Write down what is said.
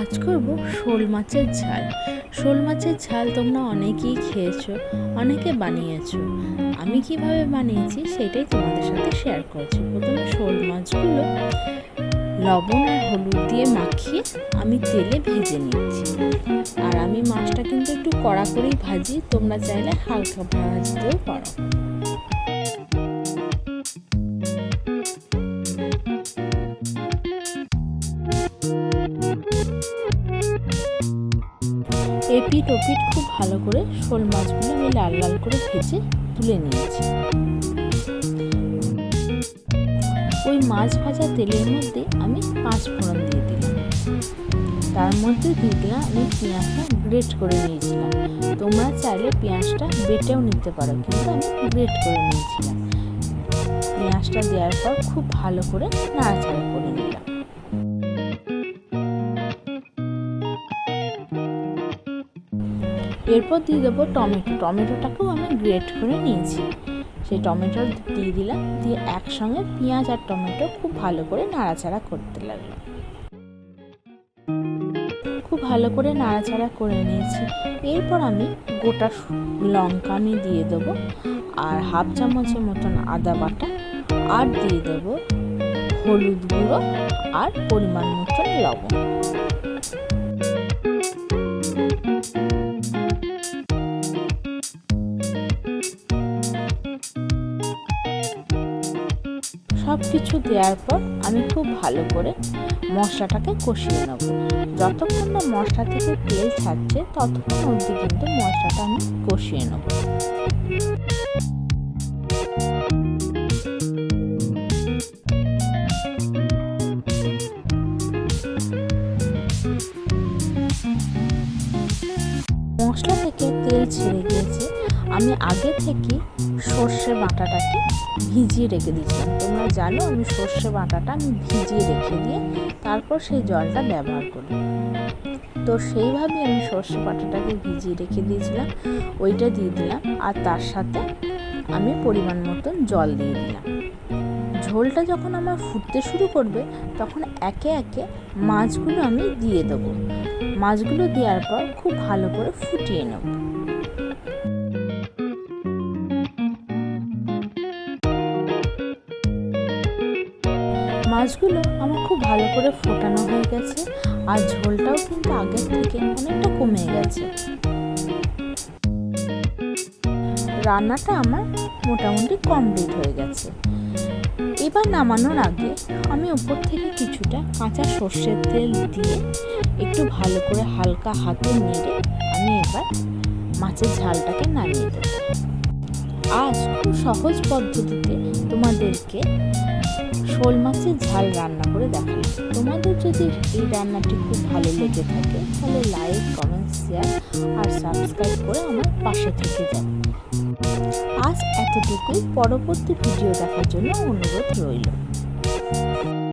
আজ করব শোল মাছের ঝাল। শোল মাছের ঝাল তোমরা অনেকেই খেয়েছো, অনেকে বানিয়েছো। আমি কীভাবে বানিয়েছি সেটাই তোমাদের সাথে শেয়ার করছি। প্রথমে শোল মাছগুলো লবণ আর হলুদ দিয়ে মাখিয়ে আমি তেলে ভেজে নিচ্ছি। আর আমি মাছটা কিন্তু একটু কড়া করেই ভাজি, তোমরা চাইলে হালকা ভাজতেও পারো। এপিট ওপিট খুব ভালো করে শোল মাছগুলো আমি লাল লাল করে ভেজে তুলে নিয়েছি। ওই মাছ ভাজা তেলের মধ্যে আমি পাঁচ ফোড়ন দিয়ে দিলাম। তার মধ্যে দিয়ে আমি পেঁয়াজটা গ্রেট করে নিয়েছিলাম। তোমরা চাইলে পেঁয়াজটা বেটেও নিতে পারো, কিন্তু আমি গ্রেট করে নিয়েছিলাম। পেঁয়াজটা দেওয়ার পর খুব ভালো করে নাড়াচাড়া এরপর দিয়ে দেবো টমেটো। টমেটোটাকেও আমি গ্রেট করে নিয়েছি। সেই টমেটো দিয়ে দিলাম, দিয়ে একসঙ্গে পেঁয়াজ আর টমেটো খুব ভালো করে নাড়াচাড়া করতে লাগল। খুব ভালো করে নাড়াচাড়া করে নিয়েছি। এরপর আমি গোটা লঙ্কা আমি দিয়ে দেবো আর হাফ চামচের মতন আদা বাটা আর দিয়ে দেবো হলুদ গুঁড়ো আর পরিমাণ মতন লবণ। সব কিছু দেওয়ার পর আমি খুব ভালো করে মশলাটাকে কষিয়ে নেব। যতক্ষণ না মশলা থেকে তেল ছাড়ছে, ততক্ষণ অবধি কিন্তু মশলাটা আমি কষিয়ে নেব। মশলা থেকে তেল ছেড়ে গিয়েছে। আমি আগে থেকে সর্ষে বাটাটাকে ভিজিয়ে রেখে দিয়েছিলাম। তোমরা জানো আমি সর্ষে বাটাটা আমি ভিজিয়ে রেখে দিয়ে তারপর সেই জলটা ব্যবহার করি। তো সেইভাবেই আমি সর্ষে বাটাটাকে ভিজিয়ে রেখে দিয়েছিলাম, ওইটা দিয়ে দিলাম আর তার সাথে আমি পরিমাণ মতন জল দিয়ে দিলাম। ঝোলটা যখন আমার ফুটতে শুরু করবে তখন একে একে মাছগুলো আমি দিয়ে দেবো। মাছগুলো দেওয়ার পর খুব ভালো করে ফুটিয়ে নেব। মাছগুলো আমার খুব ভালো করে ফোটানো হয়ে গেছে আর ঝোলটাও কিন্তু আগের থেকে অনেকটা কমে গেছে। রান্নাটা আমার মোটামুটি কমপ্লিট হয়ে গেছে। এবার নামানোর আগে আমি উপর থেকে কিছুটা কাঁচা সর্ষের তেল দিয়ে একটু ভালো করে হালকা হাতে নেড়ে আমি এবার মাছের ঝালটাকে নামিয়ে দেবো। আজ খুব সহজ পদ্ধতিতে তোমাদেরকে শোল মাছের ঝাল রান্না করে দেখাই তোমাদের যদি এই রান্নাটি খুব ভালো লেগে থাকে, তাহলে লাইক কমেন্ট শেয়ার আর সাবস্ক্রাইব করে আমার পাশে থেকে যান আজ এতটুকুই। পরবর্তী ভিডিও দেখার জন্য অনুরোধ রইল।